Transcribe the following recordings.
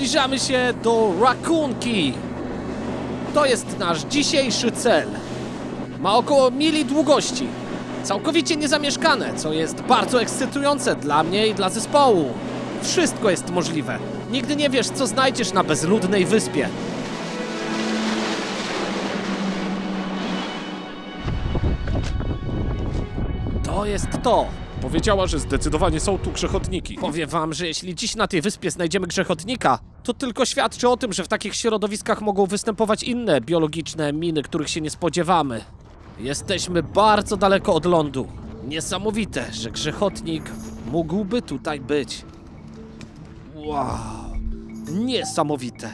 Zbliżamy się do Raccoonki. To jest nasz dzisiejszy cel. Ma około mili długości. Całkowicie niezamieszkane, co jest bardzo ekscytujące dla mnie i dla zespołu. Wszystko jest możliwe. Nigdy nie wiesz, co znajdziesz na bezludnej wyspie. To jest to. Powiedziała, że zdecydowanie są tu grzechotniki. Powiem wam, że jeśli dziś na tej wyspie znajdziemy grzechotnika, to tylko świadczy o tym, że w takich środowiskach mogą występować inne biologiczne miny, których się nie spodziewamy. Jesteśmy bardzo daleko od lądu. Niesamowite, że grzechotnik mógłby tutaj być. Wow, niesamowite.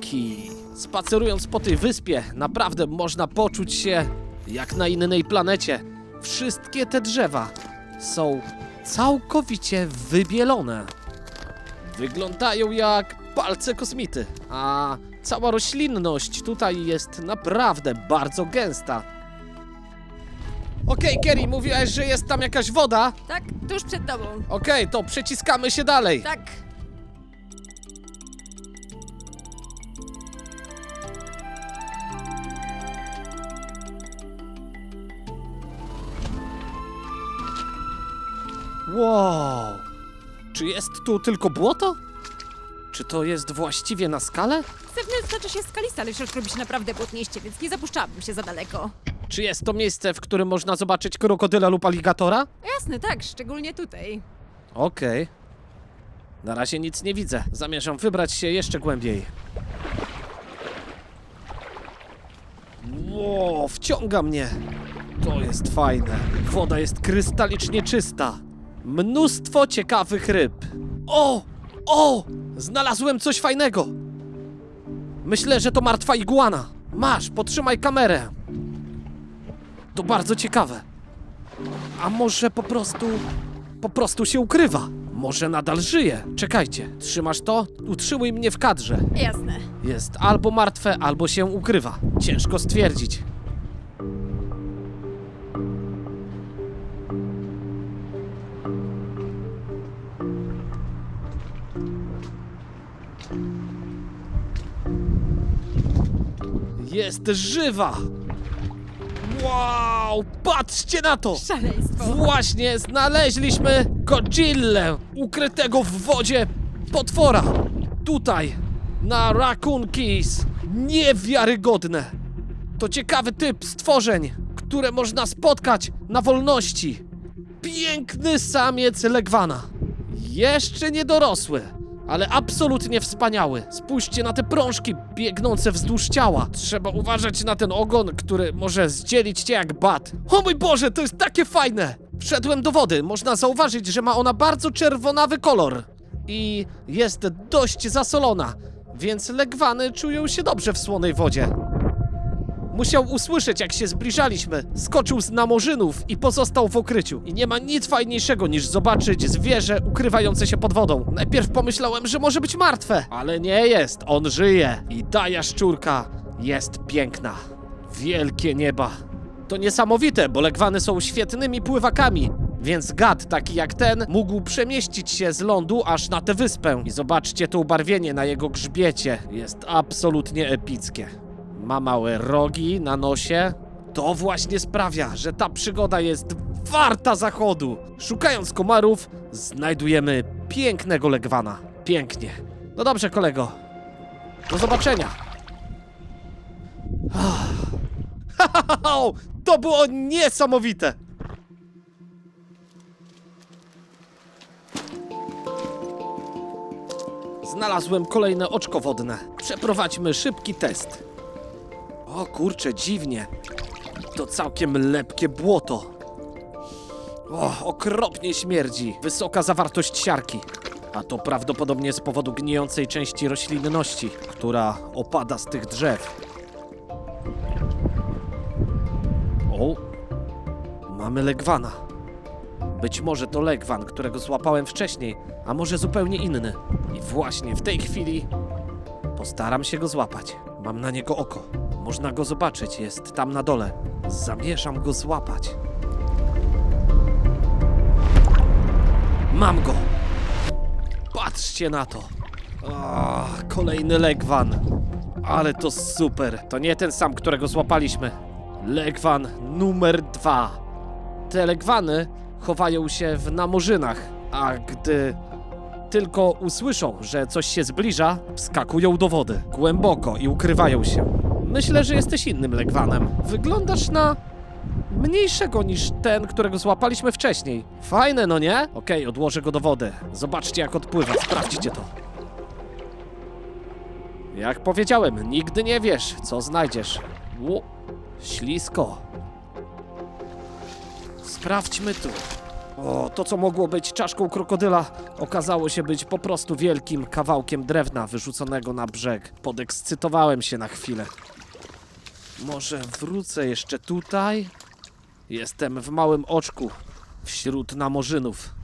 Key. Spacerując po tej wyspie, naprawdę można poczuć się jak na innej planecie. Wszystkie te drzewa są całkowicie wybielone. Wyglądają jak palce kosmity, a cała roślinność tutaj jest naprawdę bardzo gęsta. Okej, Kerry, mówiłaś, że jest tam jakaś woda. Tak, tuż przed tobą. Okej, to przeciskamy się dalej. Tak. Wow. Czy jest tu tylko błoto? Czy to jest właściwie na skalę? Zewnętrzna znaczy się skalista, ale środek robi się naprawdę błotnieście, więc nie zapuszczałabym się za daleko. Czy jest to miejsce, w którym można zobaczyć krokodyla lub aligatora? Jasne, tak, szczególnie tutaj. Okej. Na razie nic nie widzę. Zamierzam wybrać się jeszcze głębiej. Wow, wciąga mnie. To jest fajne. Woda jest krystalicznie czysta. Mnóstwo ciekawych ryb. O! O! Znalazłem coś fajnego. Myślę, że to martwa iguana. Masz, potrzymaj kamerę. To bardzo ciekawe. A może po prostu po prostu się ukrywa. Może nadal żyje. Czekajcie, trzymasz to? Utrzymuj mnie w kadrze. Jasne. Jest albo martwe, albo się ukrywa. Ciężko stwierdzić. Jest żywa! Wow! Patrzcie na to! Szaleństwo. Właśnie znaleźliśmy Godzillę, ukrytego w wodzie potwora. Tutaj, na Raccoon Keys. Niewiarygodne. To ciekawy typ stworzeń, które można spotkać na wolności. Piękny samiec legwana. Jeszcze niedorosły, ale absolutnie wspaniały. Spójrzcie na te prążki biegnące wzdłuż ciała. Trzeba uważać na ten ogon, który może zdzielić cię jak bat. O mój Boże, to jest takie fajne! Wszedłem do wody. Można zauważyć, że ma ona bardzo czerwonawy kolor. I jest dość zasolona, więc legwany czują się dobrze w słonej wodzie. Musiał usłyszeć, jak się zbliżaliśmy. Skoczył z namorzynów i pozostał w ukryciu. I nie ma nic fajniejszego niż zobaczyć zwierzę ukrywające się pod wodą. Najpierw pomyślałem, że może być martwe, ale nie jest. On żyje. I ta jaszczurka jest piękna. Wielkie nieba. To niesamowite, bo legwany są świetnymi pływakami. Więc gad taki jak ten mógł przemieścić się z lądu aż na tę wyspę. I zobaczcie to ubarwienie na jego grzbiecie. Jest absolutnie epickie. Ma małe rogi na nosie. To właśnie sprawia, że ta przygoda jest warta zachodu. Szukając komarów, znajdujemy pięknego legwana. Pięknie. No dobrze, kolego. Do zobaczenia. To było niesamowite. Znalazłem kolejne oczko wodne. Przeprowadźmy szybki test. O kurczę, dziwnie. To całkiem lepkie błoto. O, okropnie śmierdzi. Wysoka zawartość siarki. A to prawdopodobnie z powodu gnijącej części roślinności, która opada z tych drzew. O, mamy legwana. Być może to legwan, którego złapałem wcześniej, a może zupełnie inny. I właśnie w tej chwili postaram się go złapać. Mam na niego oko. Można go zobaczyć, jest tam na dole. Zamierzam go złapać. Mam go! Patrzcie na to! Kolejny legwan. Ale to super. To nie ten sam, którego złapaliśmy. Legwan numer dwa. Te legwany chowają się w namorzynach, a gdy tylko usłyszą, że coś się zbliża, wskakują do wody głęboko i ukrywają się. Myślę, że jesteś innym legwanem. Wyglądasz na mniejszego niż ten, którego złapaliśmy wcześniej. Fajne, no nie? Okej, odłożę go do wody. Zobaczcie, jak odpływa. Sprawdźcie to. Jak powiedziałem, nigdy nie wiesz, co znajdziesz. Ło, ślisko. Sprawdźmy tu. O, to co mogło być czaszką krokodyla, okazało się być po prostu wielkim kawałkiem drewna wyrzuconego na brzeg. Podekscytowałem się na chwilę. Może wrócę jeszcze tutaj? Jestem w małym oczku, wśród namorzynów.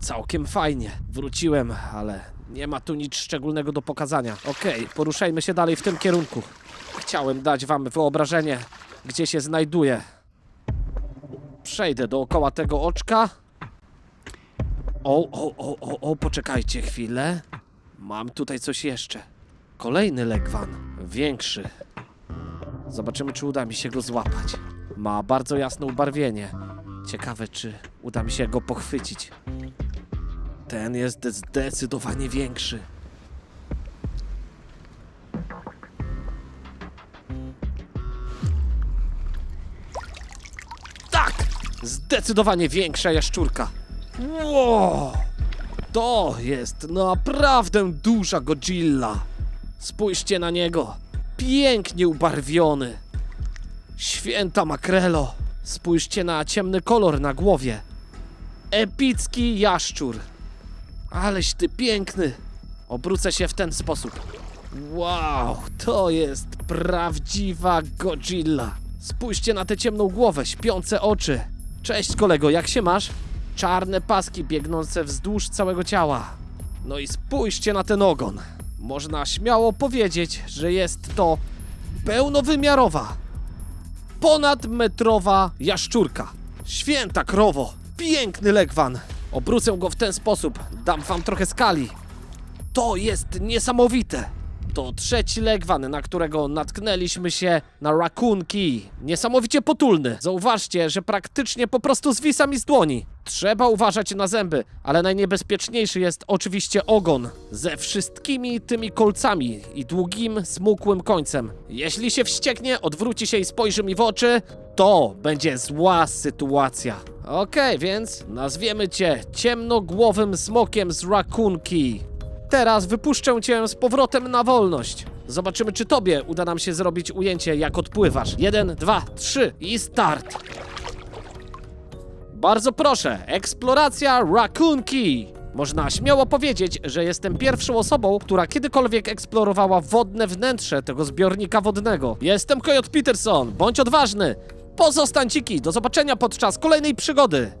Całkiem fajnie. Wróciłem, ale nie ma tu nic szczególnego do pokazania. Okej, poruszajmy się dalej w tym kierunku. Chciałem dać wam wyobrażenie, gdzie się znajduję. Przejdę dookoła tego oczka. O, o, o, o, o, poczekajcie chwilę. Mam tutaj coś jeszcze. Kolejny legwan, większy. Zobaczymy, czy uda mi się go złapać. Ma bardzo jasne ubarwienie. Ciekawe, czy uda mi się go pochwycić. Ten jest zdecydowanie większy. Tak! Zdecydowanie większa jaszczurka. Wow! To jest naprawdę duża Godzilla. Spójrzcie na niego. Pięknie ubarwiony. Święta makrelo. Spójrzcie na ciemny kolor na głowie. Epicki jaszczur. Aleś ty piękny. Obrócę się w ten sposób. Wow, to jest prawdziwa Godzilla. Spójrzcie na tę ciemną głowę, śpiące oczy. Cześć kolego, jak się masz? Czarne paski biegnące wzdłuż całego ciała. No i spójrzcie na ten ogon. Można śmiało powiedzieć, że jest to pełnowymiarowa, ponadmetrowa jaszczurka. Święta krowo, piękny legwan. Obrócę go w ten sposób, dam wam trochę skali. To jest niesamowite. To trzeci legwan, na którego natknęliśmy się na Key. Niesamowicie potulny. Zauważcie, że praktycznie po prostu zwisa mi z dłoni. Trzeba uważać na zęby, ale najniebezpieczniejszy jest oczywiście ogon. Ze wszystkimi tymi kolcami i długim, smukłym końcem. Jeśli się wścieknie, odwróci się i spojrzy mi w oczy, to będzie zła sytuacja. Okej, więc nazwiemy cię ciemnogłowym smokiem z Key. Teraz wypuszczę cię z powrotem na wolność. Zobaczymy, czy tobie uda nam się zrobić ujęcie, jak odpływasz. Jeden, dwa, trzy i start. Bardzo proszę, eksploracja Raccoon Key. Można śmiało powiedzieć, że jestem pierwszą osobą, która kiedykolwiek eksplorowała wodne wnętrze tego zbiornika wodnego. Jestem Coyote Peterson, bądź odważny. Pozostań ciki, do zobaczenia podczas kolejnej przygody.